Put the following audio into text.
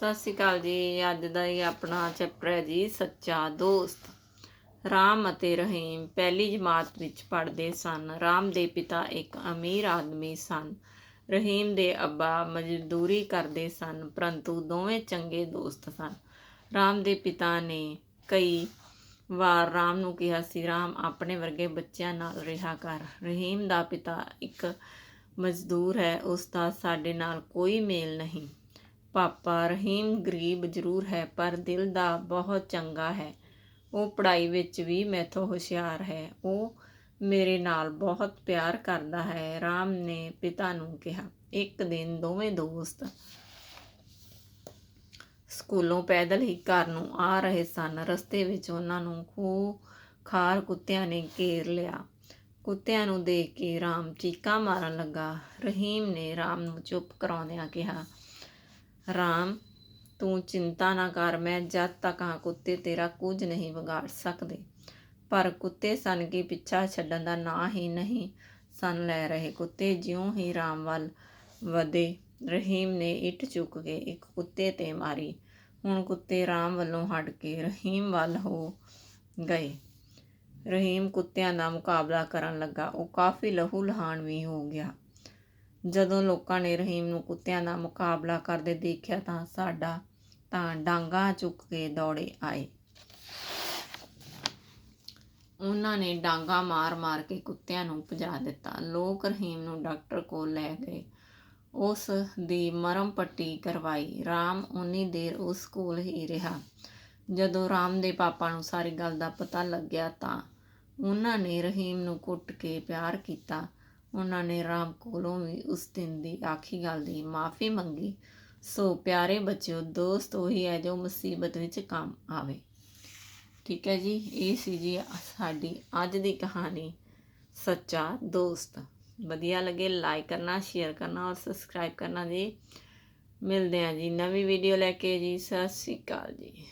ਸਤਿ ਸ਼੍ਰੀ ਅਕਾਲ ਜੀ। ਅੱਜ ਦਾ ਇਹ ਆਪਣਾ ਚੈਪਟਰ ਹੈ ਜੀ, ਸੱਚਾ ਦੋਸਤ। ਰਾਮ ਅਤੇ ਰਹੀਮ ਪਹਿਲੀ ਜਮਾਤ ਵਿੱਚ ਪੜ੍ਹਦੇ ਸਨ। ਰਾਮ ਦੇ ਪਿਤਾ ਇੱਕ ਅਮੀਰ ਆਦਮੀ ਸਨ। ਰਹੀਮ ਦੇ ਅੱਬਾ ਮਜ਼ਦੂਰੀ ਕਰਦੇ ਸਨ, ਪਰੰਤੂ ਦੋਵੇਂ ਚੰਗੇ ਦੋਸਤ ਸਨ। ਰਾਮ ਦੇ ਪਿਤਾ ਨੇ ਕਈ ਵਾਰ ਰਾਮ ਨੂੰ ਕਿਹਾ ਸੀ, ਰਾਮ, ਆਪਣੇ ਵਰਗੇ ਬੱਚਿਆਂ ਨਾਲ ਰਿਹਾ ਕਰ। ਰਹੀਮ ਦਾ ਪਿਤਾ ਇੱਕ ਮਜ਼ਦੂਰ ਹੈ, ਉਸ ਦਾ ਸਾਡੇ ਨਾਲ ਕੋਈ ਮੇਲ ਨਹੀਂ। ਪਾਪਾ ਰਹੀਮ ਗਰੀਬ ਜ਼ਰੂਰ ਹੈ, ਪਰ ਦਿਲ ਦਾ ਬਹੁਤ ਚੰਗਾ ਹੈ। ਉਹ ਪੜ੍ਹਾਈ ਵਿੱਚ ਵੀ ਮੈਥੋਂ ਹੁਸ਼ਿਆਰ ਹੈ। ਉਹ ਮੇਰੇ ਨਾਲ ਬਹੁਤ ਪਿਆਰ ਕਰਦਾ ਹੈ, ਰਾਮ ਨੇ ਪਿਤਾ ਨੂੰ ਕਿਹਾ। ਇੱਕ ਦਿਨ ਦੋਵੇਂ ਦੋਸਤ ਸਕੂਲੋਂ ਪੈਦਲ ਹੀ ਘਰ ਨੂੰ ਆ ਰਹੇ ਸਨ। ਰਸਤੇ ਵਿੱਚ ਉਹਨਾਂ ਨੂੰ ਖੂ ਖਾਰ ਕੁੱਤਿਆਂ ਨੇ ਘੇਰ ਲਿਆ। ਕੁੱਤਿਆਂ ਨੂੰ ਦੇਖ ਕੇ ਰਾਮ ਚੀਕਾਂ ਮਾਰਨ ਲੱਗਾ। ਰਹੀਮ ਨੇ ਰਾਮ ਨੂੰ ਚੁੱਪ ਕਰਾਉਂਦਿਆਂ ਕਿਹਾ ਰਾਮ, ਤੂੰ ਚਿੰਤਾ ਨਾ ਕਰ, ਮੈਂ ਜਦ ਤੱਕ ਹਾਂ ਕੁੱਤੇ ਤੇਰਾ ਕੁਝ ਨਹੀਂ ਵਿਗਾੜ ਸਕਦੇ। ਪਰ ਕੁੱਤੇ ਸਨ ਕਿ ਪਿੱਛਾ ਛੱਡਣ ਦਾ ਨਾਂ ਹੀ ਨਹੀਂ ਸਨ ਲੈ ਰਹੇ। ਕੁੱਤੇ ਜਿਉਂ ਹੀ ਰਾਮ ਵੱਲ ਵਧੇ, ਰਹੀਮ ਨੇ ਇੱਟ ਚੁੱਕ ਕੇ ਇੱਕ ਕੁੱਤੇ ਤੇ ਮਾਰੀ। ਹੁਣ ਕੁੱਤੇ ਰਾਮ ਵੱਲੋਂ ਹਟ ਕੇ ਰਹੀਮ ਵੱਲ ਹੋ ਗਏ। ਰਹੀਮ ਕੁੱਤਿਆਂ ਦਾ ਮੁਕਾਬਲਾ ਕਰਨ ਲੱਗਾ। ਉਹ ਕਾਫੀ ਲਹੂ ਲਹਾਨ ਵੀ ਹੋ ਗਿਆ। ਜਦੋਂ ਲੋਕਾਂ ਨੇ ਰਹੀਮ ਨੂੰ ਕੁੱਤਿਆਂ ਦਾ ਮੁਕਾਬਲਾ ਕਰਦੇ ਦੇਖਿਆ ਤਾਂ ਸਾਡਾ ਤਾਂ ਡਾਂਗਾ ਚੁੱਕ ਕੇ ਦੌੜੇ ਆਏ। ਉਹਨਾਂ ਨੇ ਡਾਂਗਾ ਮਾਰ-ਮਾਰ ਕੇ ਕੁੱਤਿਆਂ ਨੂੰ ਭਜਾ ਦਿੱਤਾ। ਲੋਕ ਰਹੀਮ ਨੂੰ ਡਾਕਟਰ ਕੋਲ ਲੈ ਗਏ। ਉਸ ਦੀ ਮਰਮ ਪੱਟੀ ਕਰਵਾਈ। ਰਾਮ ਉਨੀ ਦੇਰ ਉਸ ਕੋਲ ਹੀ ਰਿਹਾ। ਜਦੋਂ ਰਾਮ ਦੇ ਪਾਪਾ ਨੂੰ ਸਾਰੀ ਗੱਲ ਦਾ ਪਤਾ ਲੱਗਿਆ ਤਾਂ ਉਹਨਾਂ ਨੇ ਰਹੀਮ ਨੂੰ ਕੁੱਟ ਕੇ ਪਿਆਰ ਕੀਤਾ। ਉਹਨਾਂ ਨੇ ਰਾਮ ਕੋਲੋਂ ਵੀ ਉਸ ਦਿਨ ਦੀ ਆਖੀ ਗੱਲ ਦੀ ਮਾਫੀ ਮੰਗੀ। ਸੋ ਪਿਆਰੇ ਬੱਚਿਓ, ਦੋਸਤ ਉਹੀ ਹੈ ਜੋ ਮੁਸੀਬਤ ਵਿੱਚ ਕੰਮ ਆਵੇ। ਠੀਕ ਹੈ ਜੀ, ਇਹ ਸੀ ਜੀ ਸਾਡੀ ਅੱਜ ਦੀ ਕਹਾਣੀ। ਸੱਚਾ ਦੋਸਤ। ਵਧੀਆ ਲੱਗੇ ਲਾਈਕ ਕਰਨਾ ਸ਼ੇਅਰ ਕਰਨਾ ਔਰ ਸਬਸਕ੍ਰਾਈਬ ਕਰਨਾ ਜੀ। ਮਿਲਦੇ ਹਾਂ ਜੀ ਨਵੀਂ ਵੀਡੀਓ ਲੈ ਕੇ ਜੀ। ਸਤਿ ਸ਼੍ਰੀ ਅਕਾਲ ਜੀ।